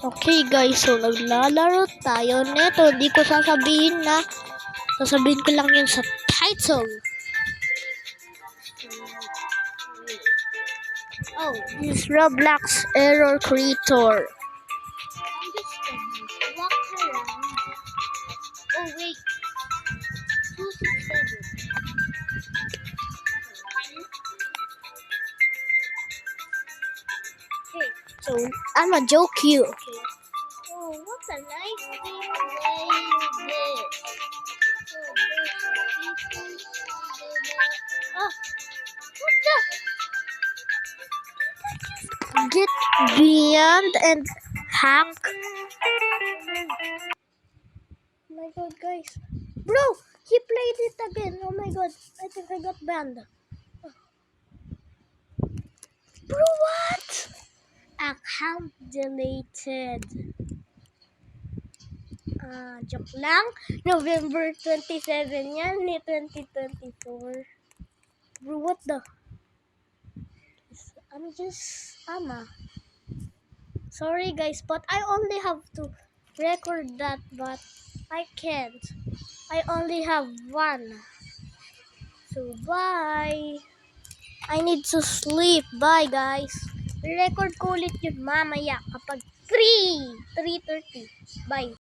Okay guys, so naglalaro tayo neto. Hindi ko sasabihin na sasabihin ko lang yun sa title. Oh, this Roblox Error Creator. Walk around. Oh wait, 267. So I'ma joke you. Okay. Oh, what a nice thing. Oh, there's people under the- Oh, what the? Get beyond and hack. Oh my god, guys. Bro, he played it again. Oh my god, I think I got banned. Bro, what? Account deleted. Ah, joke lang. November 27 yan, ni 2024. Bro, what the? I'm just, ama. Sorry guys, but I only have to record that, but I can't. I only have one. So, bye. I need to sleep. Bye, guys. Record ko ulit yun mamaya kapag 3. 3.30. Bye.